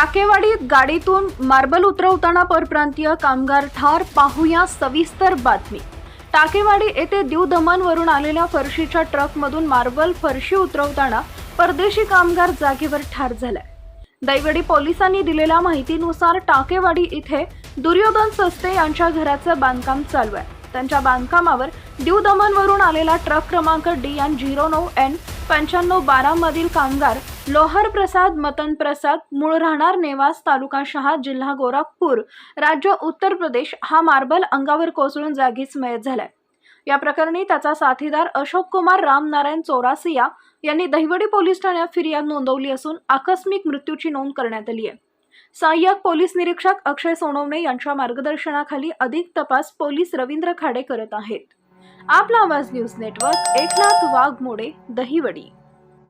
टाकेवाडीत गाडीतून मार्बल उतरवताना परप्रांतीय कामगार ठार पाहूया सविस्तर बातमी. टाकेवाडी येथे दीव दमनवरून आलेल्या फरशीच्या ट्रकमधून मार्बल फरशी उतरवताना परदेशी कामगार जागेवर ठार झालाय. दैवडी पोलिसांनी दिलेल्या माहितीनुसार टाकेवाडी इथे दुर्योधन सस्ते यांच्या घराचं बांधकाम चालू आहे. त्यांच्या बांधकामावर दीव दमनवरून आलेला ट्रक क्रमांक डी एन झिरो नऊ एन पंच्याण्णव बारा मधील कामगार लोहर प्रसाद मतन प्रसाद मूळ राहणार नेवास तालुका शहा जिल्हा गोरखपूर. राज्य उत्तर प्रदेश हा मार्बल अंगावर कोसळून जागीच मयत झालाय. या प्रकरणी त्याचा साथीदार अशोक कुमार रामनारायण चौरासिया यांनी दहिवडी पोलीस ठाण्यात फिर्याद नोंदवली असून आकस्मिक मृत्यूची नोंद करण्यात आली आहे. सहाय्यक पोलीस निरीक्षक अक्षय सोनवणे यांच्या मार्गदर्शनाखाली अधिक तपास पोलीस रवींद्र खाडे करत आहेत. Aapla Awaaz news network Eknath Waghmode Dahiwadi.